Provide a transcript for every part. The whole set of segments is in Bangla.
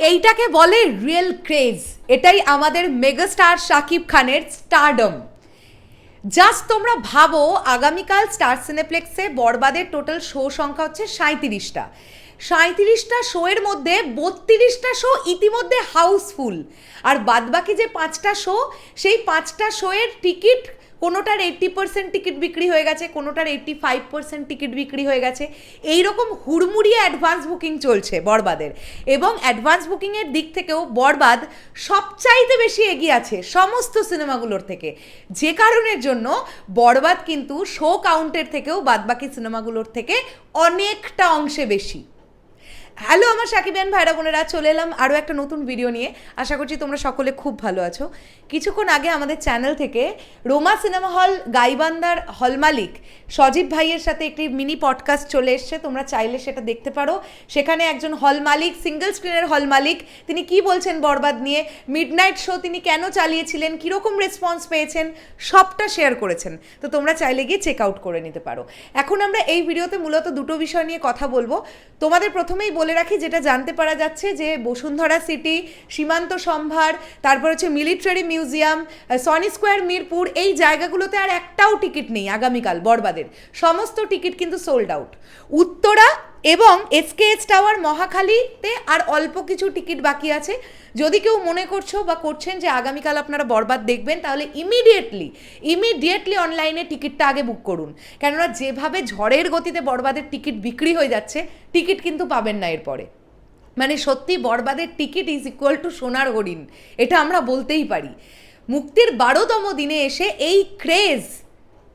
এইটাকে বলে রিয়েল ক্রেজ এটাই আমাদের মেগাস্টার শাকিব খানের স্টারডম জাস্ট তোমরা ভাবো, আগামীকাল স্টার সিনেপ্লেক্সে বরবাদের টোটাল শো সংখ্যা হচ্ছে সাঁত্রিশটা সাঁত্রিশটা শোয়ের মধ্যে বত্রিশটা শো ইতিমধ্যে হাউসফুল আর বাদবাকি যে পাঁচটা শো সেই পাঁচটা শোয়ের টিকিট কোনোটার এইট্টি পার্সেন্ট টিকিট বিক্রি হয়ে গেছে, কোনোটার এইট্টি ফাইভ পার্সেন্ট টিকিট বিক্রি হয়ে গেছে। এইরকম হুড়মুড়িয়ে অ্যাডভান্স বুকিং চলছে বরবাদের। এবং অ্যাডভান্স বুকিংয়ের দিক থেকেও বরবাদ সবচাইতে বেশি এগিয়ে আছে সমস্ত সিনেমাগুলোর থেকে। যে কারণের জন্য বরবাদ কিন্তু শো কাউন্টের থেকেও বাদবাকি সিনেমাগুলোর থেকে অনেকটা অংশে বেশি। হ্যালো আমার সাকিবিয়ান ভাইরা বোনেরা, চলে এলাম আরও একটা নতুন ভিডিও নিয়ে। আশা করছি তোমরা সকলে খুব ভালো আছো। কিছুক্ষণ আগে আমাদের চ্যানেল থেকে রোমা সিনেমা হল গাইবান্দার হল মালিক সজীব ভাইয়ের সাথে একটি মিনি পডকাস্ট চলে এসছে। তোমরা চাইলে সেটা দেখতে পারো। সেখানে একজন হল মালিক সিঙ্গেল স্ক্রিনের হল মালিক, তিনি কি বলছেন বরবাদ নিয়ে মিডনাইট শো তিনি কেন চালিয়েছিলেন, কীরকম রেসপন্স পেয়েছেন, সবটা শেয়ার করেছেন। তো তোমরা চাইলে গিয়ে চেক আউট করে নিতে পারো। এখন আমরা এই ভিডিওতে মূলত দুটো বিষয় নিয়ে কথা বলব। তোমাদের প্রথমেই বলে রাখি, যেটা জানতে পারা যাচ্ছে যে বসুন্ধরা সিটি, সীমান্ত সম্ভার, তারপর হচ্ছে military museum Sony square, Mirpur, এই জায়গাগুলোতে আর একটাও টিকিট নেই আগামীকাল বরবাদের। সমস্ত টিকিট কিন্তু সোল্ড আউট উত্তরা এবং এসকেএস টাওয়ার মহাখালীতে আর অল্প কিছু টিকিট বাকি আছে। যদি কেউ মনে করছ বা করছেন যে আগামীকাল আপনারা বরবাদ দেখবেন, তাহলে ইমিডিয়েটলি ইমিডিয়েটলি অনলাইনে টিকিটটা আগে বুক করুন। কেননা যেভাবে ঝড়ের গতিতে বরবাদের টিকিট বিক্রি হয়ে যাচ্ছে, টিকিট কিন্তু পাবেন না এরপরে। মানে সত্যি বরবাদের টিকিট ইজ ইকুয়াল টু সোনার হরিণ, এটা আমরা বলতেই পারি। মুক্তির বারোতম দিনে এসে এই ক্রেজ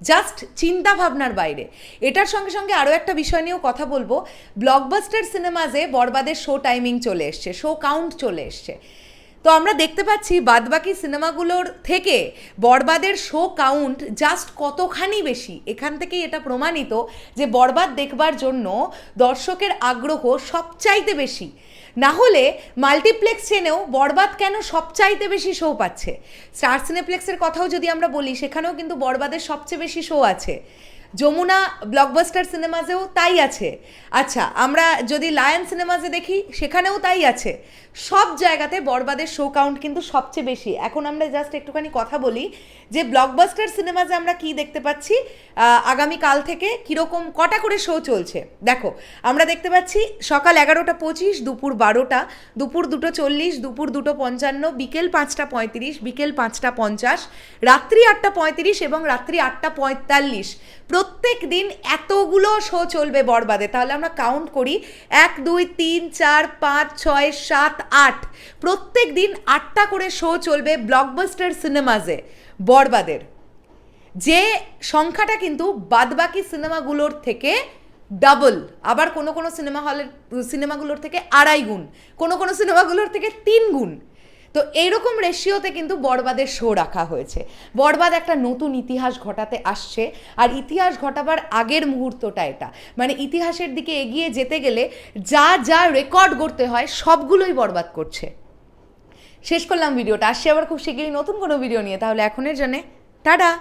জাস্ট চিন্তা ভাবনার বাইরে। এটার সঙ্গে সঙ্গে আরও একটা বিষয় নিয়েও কথা বলব। ব্লকবাস্টার সিনেমাজে বরবাদের শো টাইমিং চলে এসছে শো কাউন্ট চলে এসছে। তো আমরা দেখতে পাচ্ছি বাদবাকি সিনেমাগুলোর থেকে বরবাদের শো কাউন্ট জাস্ট কতখানি বেশি? এখান থেকেই এটা প্রমাণিত যে বরবাদ দেখবার জন্য দর্শকের আগ্রহ সবচাইতে বেশি। না হলে মাল্টিপ্লেক্স চেনেও বরবাদ কেন সবচাইতে বেশি শো পাচ্ছে? স্টার সিনেপ্লেক্সের কথাও যদি আমরা বলি, সেখানেও কিন্তু বরবাদের সবচেয়ে বেশি শো আছে। যমুনা ব্লকবাস্টার সিনেমাজেও তাই আছে। আচ্ছা আমরা যদি লায়ন সিনেমাজে দেখি সেখানেও তাই আছে। সব জায়গাতে বরবাদের শো কাউন্ট কিন্তু সবচেয়ে বেশি। এখন আমরা জাস্ট একটুখানি কথা বলি যে ব্লকবাস্টার সিনেমাজে আমরা কি দেখতে পাচ্ছি আহ, আগামীকাল থেকে কীরকম কটা করে শো চলছে। দেখো আমরা দেখতে পাচ্ছি সকাল এগারোটা পঁচিশ দুপুর বারোটা দুপুর দুটো চল্লিশ দুপুর দুটো পঞ্চান্ন বিকেল পাঁচটা পঁয়ত্রিশ বিকেল পাঁচটা পঞ্চাশ রাত্রি আটটা পঁয়ত্রিশ এবং রাত্রি আটটা পঁয়তাল্লিশ। প্রত্যেক দিন এতগুলো শো চলবে বরবাদে। তাহলে আমরা কাউন্ট করি। এক, দুই, তিন, চার, পাঁচ, ছয়, সাত, আট। প্রত্যেক দিন আটটা করে শো চলবে ব্লকবাস্টার সিনেমাজে বরবাদের। যে সংখ্যাটা কিন্তু বাদবাকি সিনেমাগুলোর থেকে ডাবল আবার কোনো কোনো সিনেমা হলের সিনেমাগুলোর থেকে আড়াই গুণ। কোনো কোনো সিনেমাগুলোর থেকে তিন গুণ। তো এইরকম রেশিওতে কিন্তু বরবাদের শো রাখা হয়েছে। বরবাদ একটা নতুন ইতিহাস ঘটাতে আসছে, আর ইতিহাস ঘটাবার আগের মুহূর্তটা এটা। মানে ইতিহাসের দিকে এগিয়ে যেতে গেলে যা যা রেকর্ড করতে হয় সবগুলোই বরবাদ করছে। শেষ করলাম ভিডিওটা। আসছে আবার খুব শিগগিরই নতুন কোনো ভিডিও নিয়ে। তাহলে এখনের জন্যে টাটা!